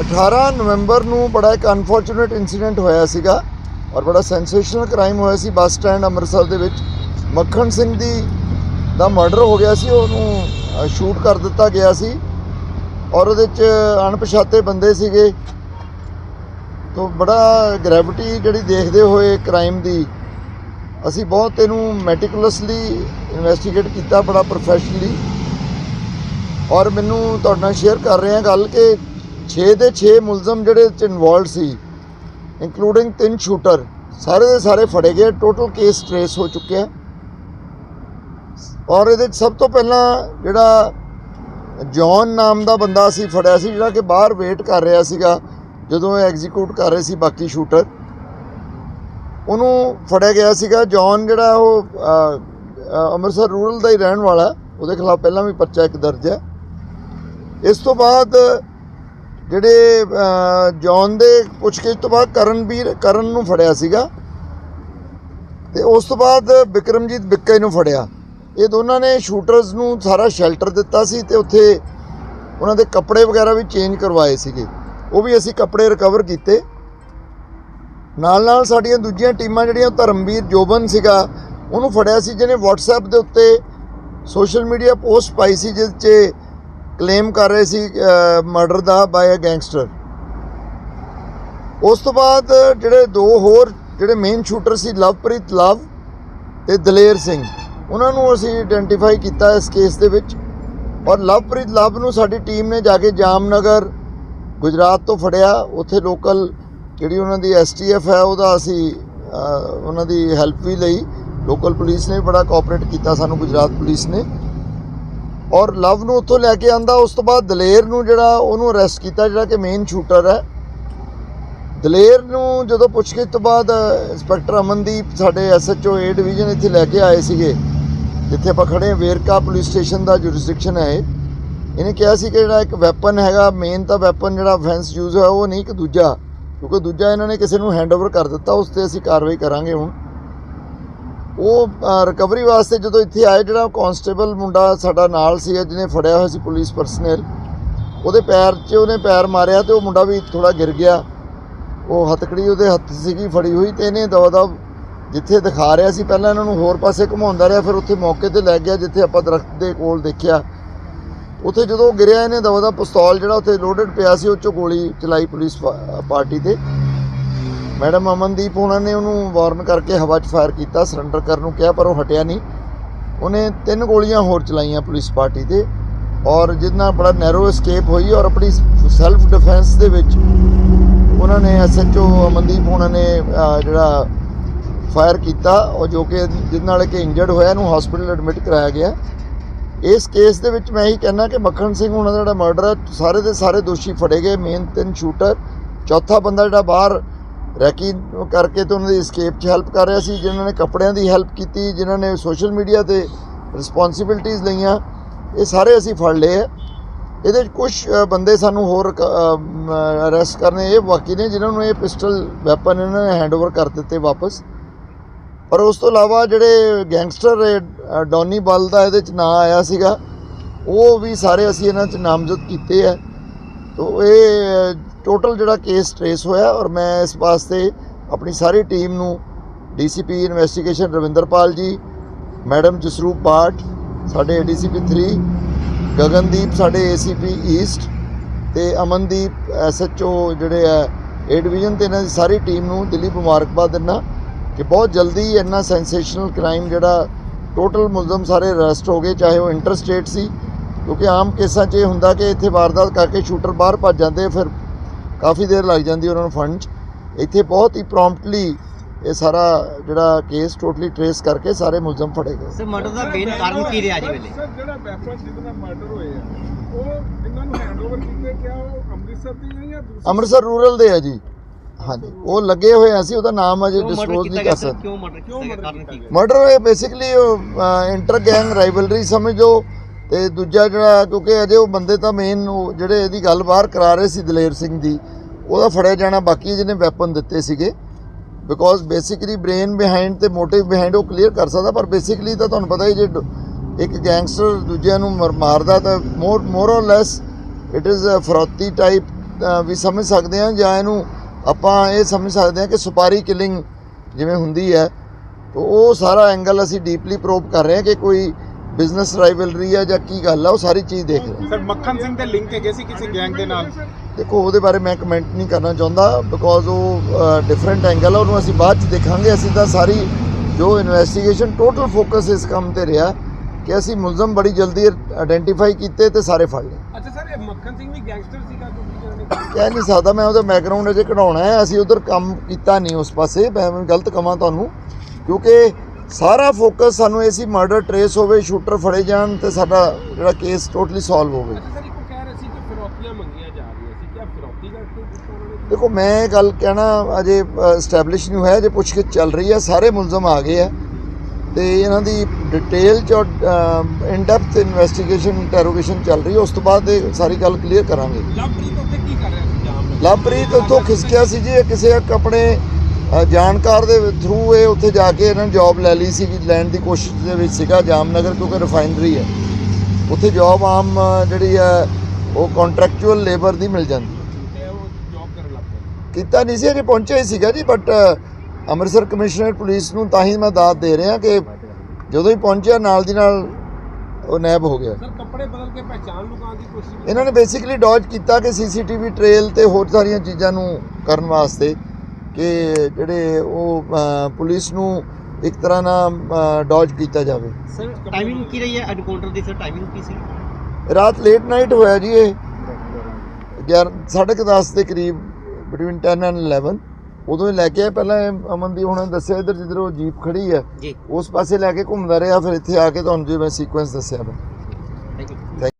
18 ਨਵੰਬਰ ਨੂੰ ਬੜਾ ਇੱਕ ਅਨਫੋਰਚੂਨੇਟ ਇਨਸੀਡੈਂਟ ਹੋਇਆ ਸੀਗਾ ਔਰ ਬੜਾ ਸੈਂਸੇਸ਼ਨਲ ਕ੍ਰਾਈਮ ਹੋਇਆ ਸੀ ਬੱਸ ਸਟੈਂਡ ਅੰਮ੍ਰਿਤਸਰ ਦੇ ਵਿੱਚ। ਮੱਖਣ ਸਿੰਘ ਦੀ ਦਾ ਮਰਡਰ ਹੋ ਗਿਆ ਸੀ, ਉਹਨੂੰ ਸ਼ੂਟ ਕਰ ਦਿੱਤਾ ਗਿਆ ਸੀ ਔਰ ਉਹਦੇ ਚ ਅਣਪਛਾਤੇ ਬੰਦੇ ਸੀਗੇ। ਤੋਂ ਬੜਾ ਗ੍ਰੈਵਿਟੀ ਜਿਹੜੀ ਦੇਖਦੇ ਹੋਏ ਕ੍ਰਾਈਮ ਦੀ, ਅਸੀਂ ਬਹੁਤ ਇਹਨੂੰ ਮੈਟੀਕੂਲਸਲੀ ਇਨਵੈਸਟੀਗੇਟ ਕੀਤਾ ਬੜਾ ਪ੍ਰੋਫੈਸ਼ਨਲੀ ਔਰ ਮੈਨੂੰ ਤੁਹਾਡੇ ਨਾਲ ਸ਼ੇਅਰ ਕਰ ਰਹੇ ਹਾਂ ਗੱਲ ਕਿ 6 ਦੇ 6 ਮੁਲਜ਼ਮ ਜਿਹੜੇ ਚ ਇਨਵੋਲਡ ਸੀ ਇਨਕਲੂਡਿੰਗ ਤਿੰਨ ਸ਼ੂਟਰ ਸਾਰੇ ਦੇ ਸਾਰੇ ਫੜੇ ਗਏ। ਟੋਟਲ ਕੇਸ ਟ੍ਰੇਸ ਹੋ ਚੁੱਕਿਆ ਔਰ ਇਹਦੇ 'ਚ ਸਭ ਤੋਂ ਪਹਿਲਾਂ ਜਿਹੜਾ ਜੌਨ ਨਾਮ ਦਾ ਬੰਦਾ ਸੀ, ਫੜਿਆ ਸੀ, ਜਿਹੜਾ ਕਿ ਬਾਹਰ ਵੇਟ ਕਰ ਰਿਹਾ ਸੀਗਾ, ਜਦੋਂ ਇਹ ਐਗਜ਼ੀਕਿਊਟ ਕਰ ਰਹੇ ਸੀ ਬਾਕੀ ਸ਼ੂਟਰ ਉਹਨੂੰ ਫੜਿਆ ਗਿਆ ਸੀਗਾ। ਜੌਨ ਜਿਹੜਾ ਉਹ ਅੰਮ੍ਰਿਤਸਰ ਰੂਰਲ ਦਾ ਹੀ ਰਹਿਣ ਵਾਲਾ ਉਹਦੇ ਖਿਲਾਫ ਪਹਿਲਾਂ ਵੀ ਪਰਚਾ ਇੱਕ ਦਰਜ ਹੈ। ਇਸ ਤੋਂ ਬਾਅਦ ਜਿਹੜੇ ਅ, ਜੌਨ ਦੇ ਪੁੱਛਗਿੱਛ ਤੋਂ ਬਾਅਦ ਕਰਨਵੀਰ ਕਰਨ ਨੂੰ ਫੜਿਆ ਸੀਗਾ। ਤੇ ਉਸ ਤੋਂ ਬਾਅਦ ਵਿਕਰਮਜੀਤ ਬਿੱਕੇ ਨੂੰ ਫੜਿਆ। ਇਹ ਦੋਨਾਂ ਨੇ ਸ਼ੂਟਰਸ ਨੂੰ ਸਾਰਾ ਸ਼ੈਲਟਰ ਦਿੱਤਾ ਸੀ ਤੇ ਉੱਥੇ ਉਹਨਾਂ ਦੇ ਕੱਪੜੇ ਵਗੈਰਾ ਵੀ ਚੇਂਜ ਕਰਵਾਏ ਸੀਗੇ। ਉਹ ਵੀ ਅਸੀਂ ਕੱਪੜੇ ਰਿਕਵਰ ਕੀਤੇ। ਨਾਲ ਨਾਲ ਸਾਡੀਆਂ ਦੂਜੀਆਂ ਟੀਮਾਂ ਜਿਹੜੀਆਂ ਧਰਮਵੀਰ ਜੋਬਨ ਸੀਗਾ ਉਹਨੂੰ ਫੜਿਆ ਸੀ ਜਿਹਨੇ WhatsApp ਦੇ ਉੱਤੇ ਸੋਸ਼ਲ ਮੀਡੀਆ ਪੋਸਟ ਪਾਈ ਸੀ ਜਿਸ 'ਚ ਕਲੇਮ ਕਰ ਰਹੇ ਸੀ ਮਰਡਰ ਦਾ ਬਾਈ ਅ ਗੈਂਗਸਟਰ ਉਸ ਤੋਂ ਬਾਅਦ ਜਿਹੜੇ ਦੋ ਹੋਰ ਜਿਹੜੇ ਮੇਨ ਸ਼ੂਟਰ ਸੀ, ਲਵਪ੍ਰੀਤ ਲਵ ਤੇ ਦਲੇਰ ਸਿੰਘ, ਉਹਨਾਂ ਨੂੰ ਅਸੀਂ ਆਇਡੈਂਟੀਫਾਈ ਕੀਤਾ ਇਸ ਕੇਸ ਦੇ ਵਿੱਚ। ਔਰ ਲਵਪ੍ਰੀਤ ਲਵ ਨੂੰ ਸਾਡੀ ਟੀਮ ਨੇ ਜਾ ਕੇ ਜਾਮਨਗਰ, ਗੁਜਰਾਤ ਤੋਂ ਫੜਿਆ। ਉੱਥੇ ਲੋਕਲ ਜਿਹੜੀ ਉਹਨਾਂ ਦੀ ਐਸਟੀਐਫ ਹੈ, ਉਹਦਾ ਅਸੀਂ ਉਹਨਾਂ ਦੀ ਹੈਲਪ ਵੀ ਲਈ। ਲੋਕਲ ਪੁਲਿਸ ਨੇ ਵੀ ਬੜਾ ਕੋਆਪਰੇਟ ਕੀਤਾ ਸਾਨੂੰ, ਗੁਜਰਾਤ ਪੁਲਿਸ ਨੇ। ਔਰ ਲਵ ਨੂੰ ਉੱਥੋਂ ਲੈ ਕੇ ਆਂਦਾ, ਉਸ ਤੋਂ ਬਾਅਦ ਦਲੇਰ ਨੂੰ ਜਿਹੜਾ ਉਹਨੂੰ ਅਰੈਸਟ ਕੀਤਾ, ਜਿਹੜਾ ਕਿ ਮੇਨ ਸ਼ੂਟਰ ਹੈ। ਦਲੇਰ ਨੂੰ ਜਦੋਂ ਪੁੱਛਗਿੱਛ ਤੋਂ ਬਾਅਦ ਇੰਸਪੈਕਟਰ ਅਮਨਦੀਪ ਸਾਡੇ ਐਸਐਚਓ ਏ ਡਿਵੀਜ਼ਨ ਇੱਥੇ ਲੈ ਕੇ ਆਏ ਸੀਗੇ। ਜਿੱਥੇ ਆਪਾਂ ਖੜੇ ਵੇਰਕਾ ਪੁਲਿਸ ਸਟੇਸ਼ਨ ਦਾ ਜੁਰਿਸਡਿਕਸ਼ਨ ਹੈ ਇਹ। ਇਹਨੇ ਕਿਹਾ ਸੀ ਕਿ ਜਿਹੜਾ ਇੱਕ ਵੈਪਨ ਹੈਗਾ ਮੇਨ ਤਾਂ ਵੈਪਨ ਜਿਹੜਾ ਫੈਂਸ ਯੂਜ਼ ਹੋਇਆ, ਉਹ ਨਹੀਂ ਕਿ ਦੂਜਾ। ਕਿਉਂਕਿ ਦੂਜਾ ਇਹਨਾਂ ਨੇ ਕਿਸੇ ਨੂੰ ਹੈਂਡਓਵਰ ਕਰ ਦਿੱਤਾ, ਉਸ ਤੇ ਅਸੀਂ ਕਾਰਵਾਈ ਕਰਾਂਗੇ ਹੁਣ। ਉਹ ਰਿਕਵਰੀ ਵਾਸਤੇ ਜਦੋਂ ਇੱਥੇ ਆਏ, ਜਿਹੜਾ ਕਾਂਸਟੇਬਲ ਮੁੰਡਾ ਸਾਡਾ ਨਾਲ ਸੀ ਜਿਹਨੇ ਫੜਿਆ ਹੋਇਆ ਸੀ ਪੁਲਿਸ ਪਰਸਨਲ ਉਹਦੇ ਪੈਰ 'ਚ ਉਹਨੇ ਪੈਰ ਮਾਰਿਆ ਤੇ ਉਹ ਮੁੰਡਾ ਵੀ ਥੋੜਾ ਗਿਰ ਗਿਆ। ਉਹ ਹੱਥਕੜੀ ਉਹਦੇ ਹੱਥ ਸੀਗੀ, ਫੜੀ ਹੋਈ ਤੇ ਇਹਨੇ ਦਵਾ ਦਵ ਜਿੱਥੇ ਦਿਖਾ ਰਿਹਾ ਸੀ, ਪਹਿਲਾਂ ਇਹਨਾਂ ਨੂੰ ਹੋਰ ਪਾਸੇ ਘੁਮਾਉਂਦਾ ਰਿਹਾ, ਫਿਰ ਉੱਥੇ ਮੌਕੇ ਤੇ ਲੈ ਗਿਆ ਜਿੱਥੇ ਆਪਾਂ ਦਰਖਤ ਦੇ ਕੋਲ ਦੇਖਿਆ। ਉੱਥੇ ਜਦੋਂ ਗਿਰਿਆ, ਇਹਨੇ ਦਵਾ ਦਾ ਪਿਸਤੌਲ ਜਿਹੜਾ ਉੱਥੇ ਲੋਡਡ ਪਿਆ ਸੀ, ਉਹ ਚੋਂ ਗੋਲੀ ਚਲਾਈ ਪੁਲਿਸ ਪਾਰਟੀ ਤੇ। ਮੈਡਮ ਅਮਨਦੀਪ ਉਹਨਾਂ ਨੇ ਉਹਨੂੰ ਵਾਰਨ ਕਰਕੇ ਹਵਾ 'ਚ ਫਾਇਰ ਕੀਤਾ ਸਰੈਂਡਰ ਕਰਨ ਨੂੰ ਕਿਹਾ, ਪਰ ਉਹ ਹਟਿਆ ਨਹੀਂ। ਉਹਨੇ ਤਿੰਨ ਗੋਲੀਆਂ ਹੋਰ ਚਲਾਈਆਂ ਪੁਲਿਸ ਪਾਰਟੀ ਤੇ ਔਰ ਜਿਹਦੇ ਬੜਾ ਨੈਰੋ ਐਸਕੇਪ ਹੋਈ ਔਰ ਆਪਣੀ ਸੈਲਫ ਡਿਫੈਂਸ ਦੇ ਵਿੱਚ ਉਹਨਾਂ ਨੇ ਐਸਐਚਓ ਅਮਨਦੀਪ ਉਹਨਾਂ ਨੇ ਜਿਹੜਾ ਫਾਇਰ ਕੀਤਾ ਔਰ ਜੋ ਕਿ ਜਿਹਦੇ ਨਾਲ ਕਿ ਇੰਜਰਡ ਹੋਇਆ, ਇਹਨੂੰ ਹਸਪੀਟਲ ਐਡਮਿਟ ਕਰਾਇਆ ਗਿਆ। ਇਸ ਕੇਸ ਦੇ ਵਿੱਚ ਮੈਂ ਇਹੀ ਕਹਿਣਾ ਕਿ ਮੱਖਣ ਸਿੰਘ ਉਹਨਾਂ ਦਾ ਜਿਹੜਾ ਮਰਡਰ ਹੈ, ਸਾਰੇ ਦੇ ਸਾਰੇ ਦੋਸ਼ੀ ਫੜੇ ਗਏ ਮੇਨ ਤਿੰਨ ਸ਼ੂਟਰ ਚੌਥਾ ਬੰਦਾ ਜਿਹੜਾ ਬਾਹਰ ਰੈਕੀ ਕਰਕੇ ਤੇ ਉਹਨਾਂ ਦੀ escape 'ਚ ਹੈਲਪ ਕਰ ਰਿਹਾ ਸੀ ਜਿਨ੍ਹਾਂ ਨੇ ਕੱਪੜਿਆਂ ਦੀ ਹੈਲਪ ਕੀਤੀ ਜਿਨ੍ਹਾਂ ਨੇ ਸੋਸ਼ਲ ਮੀਡੀਆ ਤੇ ਰਿਸਪੌਂਸਿਬਿਲਟੀਆਂ ਲਈਆਂ ਇਹ ਸਾਰੇ ਅਸੀਂ ਫੜ ਲਏ ਆ। ਇਹਦੇ 'ਚ ਕੁਝ ਬੰਦੇ ਸਾਨੂੰ ਹੋਰ ਅਰੈਸਟ ਕਰਨੇ ਇਹ ਬਾਕੀ ਨੇ ਜਿਨ੍ਹਾਂ ਨੂੰ ਇਹ ਪਿਸਟਲ ਵੈਪਨ ਇਹਨਾਂ ਨੇ ਹੈਂਡਓਵਰ ਕਰ ਦਿੱਤੇ ਵਾਪਸ। ਪਰ ਉਸ ਤੋਂ ਇਲਾਵਾ ਜਿਹੜੇ ਗੈਂਗਸਟਰ ਇਹ, ਡੌਨੀ ਬਲ ਦਾ ਇਹਦੇ 'ਚ ਨਾਂ ਆਇਆ ਸੀਗਾ ਉਹ ਵੀ ਸਾਰੇ ਅਸੀਂ ਇਹਨਾਂ 'ਚ ਨਾਮਜ਼ਦ ਕੀਤੇ ਆ। ਤੋ ਇਹ ਟੋਟਲ ਜਿਹੜਾ ਕੇਸ ਟ੍ਰੇਸ ਹੋਇਆ ਔਰ ਮੈਂ ਇਸ ਵਾਸਤੇ ਆਪਣੀ ਸਾਰੀ ਟੀਮ ਨੂੰ DCP investigation Ravinderpal ji, madam Jasroop ਬਾਟ ਸਾਡੇ ਏਡੀਸੀਪੀ 3 ਗਗਨਦੀਪ ਸਾਡੇ ਏਸੀਪੀ ਈਸਟ ਤੇ ਅਮਨਦੀਪ ਐਸਐਚਓ ਜਿਹੜੇ ਆ ਏ ਡਿਵੀਜ਼ਨ ਤੇ ਇਹਨਾਂ ਦੀ ਸਾਰੀ ਟੀਮ ਨੂੰ ਦਿੱਲੀ ਮੁਬਾਰਕਬਾਦ ਦਿੰਦਾ ਕਿ ਬਹੁਤ ਜਲਦੀ ਇੰਨਾ ਸੈਂਸੇਸ਼ਨਲ ਕ੍ਰਾਈਮ ਜਿਹੜਾ ਟੋਟਲ ਮੁਲਜ਼ਮ ਸਾਰੇ ਅਰੈਸਟ ਹੋ ਗਏ, ਚਾਹੇ ਉਹ ਇੰਟਰਸਟੇਟ ਸੀ, ਕਿਉਂਕਿ ਆਮ ਕੇਸਾਂ 'ਚ ਇਹ ਹੁੰਦਾ ਕਿ ਇੱਥੇ ਵਾਰਦਾਤ ਕਰਕੇ ਸ਼ੂਟਰ ਬਾਹਰ ਭੱਜ ਜਾਂਦੇ ਫਿਰ ਕਾਫੀ ਦੇਰ ਲੱਗ ਜਾਂਦੀ ਉਹਨਾਂ ਨੂੰ ਫੰਡ 'ਚ। ਇੱਥੇ ਬਹੁਤ ਹੀ ਪ੍ਰੋਮਪਟਲੀ ਇਹ ਸਾਰਾ ਜਿਹੜਾ ਕੇਸ ਟੋਟਲੀ ਟਰੇਸ ਕਰਕੇ ਸਾਰੇ ਮੁਲਜ਼ਮ ਫੜੇ ਗਏ। ਸਰ ਮਰਡਰ ਦਾ ਮੇਨ ਕਾਰਨ ਕੀ ਰਿਹਾ ਅੱਜ ਵੇਲੇ? ਸਰ ਜਿਹੜਾ ਵੈਪਨ ਜਿਹਦੇ ਨਾਲ ਮਰਡਰ ਹੋਏ ਆ ਉਹ ਇਹਨਾਂ ਨੂੰ ਹੈਂਡਓਵਰ ਕੀਤੇ ਕਿਹਾ ਉਹ ਅੰਮ੍ਰਿਤਸਰ ਦੀ ਹੈ ਜਾਂ ਦੂਸਰੀ? ਅੰਮ੍ਰਿਤਸਰ ਰੂਰਲ ਦੇ ਆ ਜੀ। ਹਾਂਜੀ ਉਹ ਲੱਗੇ ਹੋਏ ਆ ਅਸੀਂ ਉਹਦਾ ਨਾਮ ਅਜੇ ਮਰਡਰ ਡਿਸਕਲੋਜ਼ ਨਹੀਂ ਕਰ ਸਕਦੇ। ਕਿਉਂ ਮਰਡਰ ਕਿਉਂ murder ਕਾਰਨ ਕੀ? ਮਰਡਰ ਇਹ ਬੇਸਿਕਲੀ ਇੰਟਰ ਗੈਂਗ ਰਾਈਵਲਰੀ ਸਮਝੋ ਤੇ ਦੂਜਾ ਜਿਹੜਾ, ਕਿਉਂਕਿ ਅਜੇ ਉਹ ਬੰਦੇ ਤਾਂ ਮੇਨ ਜਿਹੜੇ ਇਹਦੀ ਗੱਲ ਬਾਹਰ ਕਰਾ ਰਹੇ ਸੀ ਦਲੇਰ ਸਿੰਘ ਦੀ, ਉਹਦਾ ਫੜਿਆ ਜਾਣਾ, ਬਾਕੀ ਜਿਹਨੇ ਵੈਪਨ ਦਿੱਤੇ ਸੀਗੇ ਬਿਕੋਜ਼ ਬੇਸਿਕਲੀ ਬ੍ਰੇਨ ਬਿਹਾਈਂਡ ਤੇ ਮੋਟਿਵ ਬਿਹਾਈਂਡ ਉਹ ਕਲੀਅਰ ਕਰ ਸਕਦਾ, ਪਰ ਬੇਸਿਕਲੀ ਤਾਂ ਤੁਹਾਨੂੰ ਪਤਾ ਹੀ ਜੇ ਡ- ਇੱਕ ਗੈਂਗਸਟਰ ਦੂਜਿਆਂ ਨੂੰ ਮਰ- ਮਾਰਦਾ ਤਾਂ more more or less it is a ਫਰੋਤੀ type ਵੀ ਸਮਝ ਸਕਦੇ ਹਾਂ, ਜਾਂ ਇਹਨੂੰ ਆਪਾਂ ਇਹ ਸਮਝ ਸਕਦੇ ਹਾਂ ਕਿ ਸੁਪਾਰੀ ਕਿਲਿੰਗ ਜਿਵੇਂ ਹੁੰਦੀ ਹੈ। ਤਾਂ ਉਹ ਸਾਰਾ ਐਂਗਲ ਅਸੀਂ ਡੀਪਲੀ ਪ੍ਰੋਬ ਕਰ ਰਹੇ ਹਾਂ ਕਿ ਕੋਈ ਬਿਜ਼ਨਸ ਰਾਈਵਲਰੀ ਹੈ ਜਾਂ ਕੀ ਗੱਲ ਆ ਉਹ ਸਾਰੀ ਚੀਜ਼ ਦੇਖ ਰਹੇ ਸਰ ਮੱਖਣ ਸਿੰਘ ਦੇ ਲਿੰਕ ਹੈਗੇ ਸੀ ਕਿਸੇ ਗੈਂਗ ਦੇ ਨਾਲ? ਦੇਖੋ ਉਹਦੇ ਬਾਰੇ ਮੈਂ ਕਮੈਂਟ ਨਹੀਂ ਕਰਨਾ ਚਾਹੁੰਦਾ ਬਿਕੋਜ਼ ਉਹ ਡਿਫਰੈਂਟ ਐਂਗਲ ਆ ਉਹਨੂੰ ਅਸੀਂ ਬਾਅਦ ਚ ਦੇਖਾਂਗੇ। ਅਸੀਂ ਤਾਂ ਸਾਰੀ ਜੋ ਇਨਵੈਸਟੀਗੇਸ਼ਨ ਟੋਟਲ ਫੋਕਸ ਇਸ ਕੰਮ ਤੇ ਰਿਹਾ ਕਿ ਅਸੀਂ ਮੁਲਜ਼ਮ ਬੜੀ ਜਲਦੀ ਆਇਡੈਂਟੀਫਾਈ ਕੀਤੇ ਤੇ ਸਾਰੇ ਫੜ ਲਏ। ਅੱਛਾ ਸਰ ਇਹ ਮੱਖਣ ਸਿੰਘ ਵੀ ਗੈਂਗਸਟਰ ਸੀਗਾ ਕਹਿ ਨਹੀਂ ਸਕਦਾ ਮੈਂ ਉਹਦਾ ਬੈਕਗ੍ਰਾਉਂਡ ਅਜੇ ਕਢਾਉਣਾ ਹੈ। ਅਸੀਂ ਉਧਰ ਕੰਮ ਕੀਤਾ ਨਹੀਂ ਉਸ ਪਾਸੇ ਮੈਂ ਗਲਤ ਕਵਾਂ ਤੁਹਾਨੂੰ ਕਿਉਂਕਿ ਸਾਰਾ ਫੋਕਸ ਸਾਨੂੰ ਇਹ ਸੀ ਮਰਡਰ ਟਰੇਸ ਹੋਵੇ ਸ਼ੂਟਰ ਫੜੇ ਜਾਣ ਤੇ ਸਾਡਾ ਜਿਹੜਾ ਕੇਸ ਟੋਟਲੀ ਸੋਲਵ ਹੋਵੇ। ਦੇਖੋ ਮੈਂ ਇਹ ਗੱਲ ਕਹਿਣਾ ਅਜੇ ਸਟੈਬਲਿਸ਼ ਨਹੀਂ ਹੋਇਆ ਜੇ ਪੁੱਛਗਿੱਛ ਚੱਲ ਰਹੀ ਹੈ ਸਾਰੇ ਮੁਲਜ਼ਮ ਆ ਗਏ ਆ। ਤੇ ਇਹਨਾਂ ਦੀ ਡਿਟੇਲ ਚ ਇਨ ਡੈਪਥ ਇਨਵੈਸਟੀਗੇਸ਼ਨ ਇੰਟਰੋਗੇਸ਼ਨ ਚੱਲ ਰਹੀ ਹੈ ਉਸ ਤੋਂ ਬਾਅਦ ਇਹ ਸਾਰੀ ਗੱਲ ਕਲੀਅਰ ਕਰਾਂਗੇ। ਲਵਪ੍ਰੀਤ ਉੱਥੇ ਕੀ ਕਰ ਰਿਹਾ ਸੀ? ਜਾਮ ਲਵਪ੍ਰੀਤ ਉੱਥੋਂ ਖਿਸਕਿਆ ਸੀ ਜੀ ਇਹ ਕਿਸੇ ਆਪਣੇ ਜਾਣਕਾਰ ਦੇ ਥਰੂ ਇਹ ਉੱਥੇ ਜਾ ਕੇ ਇਹਨਾਂ ਨੇ ਜੌਬ ਲੈ ਲਈ ਸੀ ਲੈਣ ਦੀ ਕੋਸ਼ਿਸ਼ ਦੇ ਵਿੱਚ ਸੀਗਾ ਜਾਮਨਗਰ ਕਿਉਂਕਿ ਰਿਫਾਈਨਰੀ ਹੈ। ਉੱਥੇ ਜੌਬ ਆਮ ਜਿਹੜੀ ਹੈ ਉਹ ਕੰਟਰੈਕਚੁਅਲ ਲੇਬਰ ਦੀ ਮਿਲ ਜਾਂਦੀ ਕੀਤਾ ਨਹੀਂ ਸੀ ਅਜੇ ਪਹੁੰਚਿਆ ਹੀ ਸੀਗਾ ਜੀ ਬਟ ਅੰਮ੍ਰਿਤਸਰ ਕਮਿਸ਼ਨਰ ਪੁਲਿਸ ਨੂੰ ਤਾਂ ਹੀ ਮੈਂ ਦਾਤ ਦੇ ਰਿਹਾ ਕਿ ਜਦੋਂ ਹੀ ਪਹੁੰਚਿਆ ਨਾਲ ਦੀ ਨਾਲ ਉਹ ਨੈਬ ਹੋ ਗਿਆ। ਸਰ ਕੱਪੜੇ ਬਦਲ ਕੇ ਪਹਿਚਾਨ ਲੁਕਾਉਣ ਦੀ ਕੋਸ਼ਿਸ਼ ਇਹਨਾਂ ਨੇ ਬੇਸਿਕਲੀ ਡੌਜ ਕੀਤਾ ਕਿ ਸੀਸੀਟੀਵੀ ਟ੍ਰੇਲ ਤੇ ਹੋਰ ਸਾਰੀਆਂ ਚੀਜ਼ਾਂ ਨੂੰ ਕਰਨ ਵਾਸਤੇ। ਕਿ ਜਿਹੜੇ ਉਹ ਪੁਲਿਸ ਨੂੰ ਇੱਕ ਤਰ੍ਹਾਂ ਨਾਲ ਡੌਜ ਕੀਤਾ ਜਾਵੇ। ਸਰ ਟਾਈਮਿੰਗ ਕੀ ਰਹੀ ਹੈ? ਐਨਕਾਊਂਟਰ ਦੀ ਸਰ ਟਾਈਮਿੰਗ ਕੀ ਸੀ? ਰਾਤ ਲੇਟ ਨਾਈਟ ਹੋਇਆ ਜੀ ਇਹ। 11 ਸਾਢੇ 10 ਦੇ ਕਰੀਬ ਬਿਟਵੀਨ 10 ਐਂਡ 11 ਉਦੋਂ ਹੀ ਲੈ ਕੇ ਆਏ। ਪਹਿਲਾਂ ਅਮਨਦੀਪ ਹੁਣਾਂ ਦੱਸਿਆ ਇੱਧਰ ਜਿੱਧਰ ਉਹ ਜੀਪ ਖੜੀ ਹੈ। ਜੀ। ਉਸ ਪਾਸੇ ਲੈ ਕੇ ਘੁੰਮਦਾ ਰਿਹਾ ਫਿਰ ਇੱਥੇ ਆ ਕੇ ਤੁਹਾਨੂੰ ਜਿਵੇਂ ਸੀਕੁਐਂਸ ਦੱਸਿਆ ਮੈਂ। Thank you